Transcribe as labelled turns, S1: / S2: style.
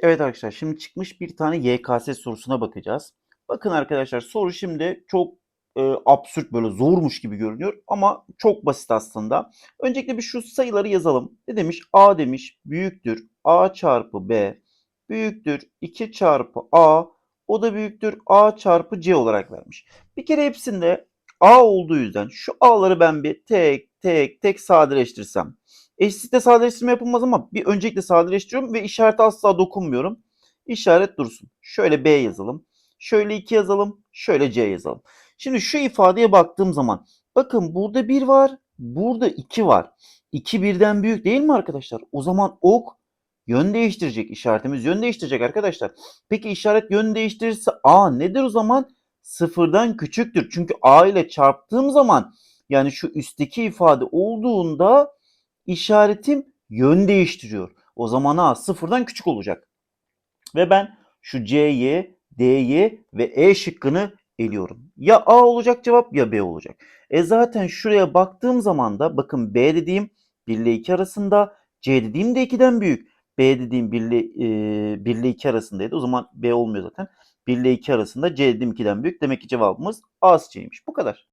S1: Evet arkadaşlar şimdi çıkmış bir tane YKS sorusuna bakacağız. Bakın arkadaşlar soru şimdi çok e, absürt böyle zormuş gibi görünüyor ama çok basit aslında. Öncelikle bir şu sayıları yazalım. Ne demiş? A demiş büyüktür A çarpı B büyüktür 2 çarpı A o da büyüktür A çarpı C olarak vermiş. Bir kere hepsinde A olduğu yüzden şu A'ları ben bir tek tek tek sadeleştirsem. Eşitlikte sadeleştirme yapılmaz ama bir öncelikle sadeleştiriyorum ve işarete asla dokunmuyorum. İşaret dursun. Şöyle B yazalım. Şöyle 2 yazalım. Şöyle C yazalım. Şimdi şu ifadeye baktığım zaman bakın burada 1 var. Burada 2 var. 2 birden büyük değil mi arkadaşlar? O zaman ok yön değiştirecek. işaretimiz yön değiştirecek arkadaşlar. Peki işaret yön değiştirirse A nedir o zaman? Sıfırdan küçüktür. Çünkü A ile çarptığım zaman yani şu üstteki ifade olduğunda işaretim yön değiştiriyor. O zaman A sıfırdan küçük olacak. Ve ben şu C'yi, D'yi ve E şıkkını eliyorum. Ya A olacak cevap ya B olacak. E zaten şuraya baktığım zaman da bakın B dediğim 1 ile 2 arasında, C dediğim de 2'den büyük. B dediğim 1 ile, e, 1 ile 2 arasındaydı. O zaman B olmuyor zaten. 1 ile 2 arasında C dediğim 2'den büyük. Demek ki cevabımız A seçeneğiymiş. Bu kadar.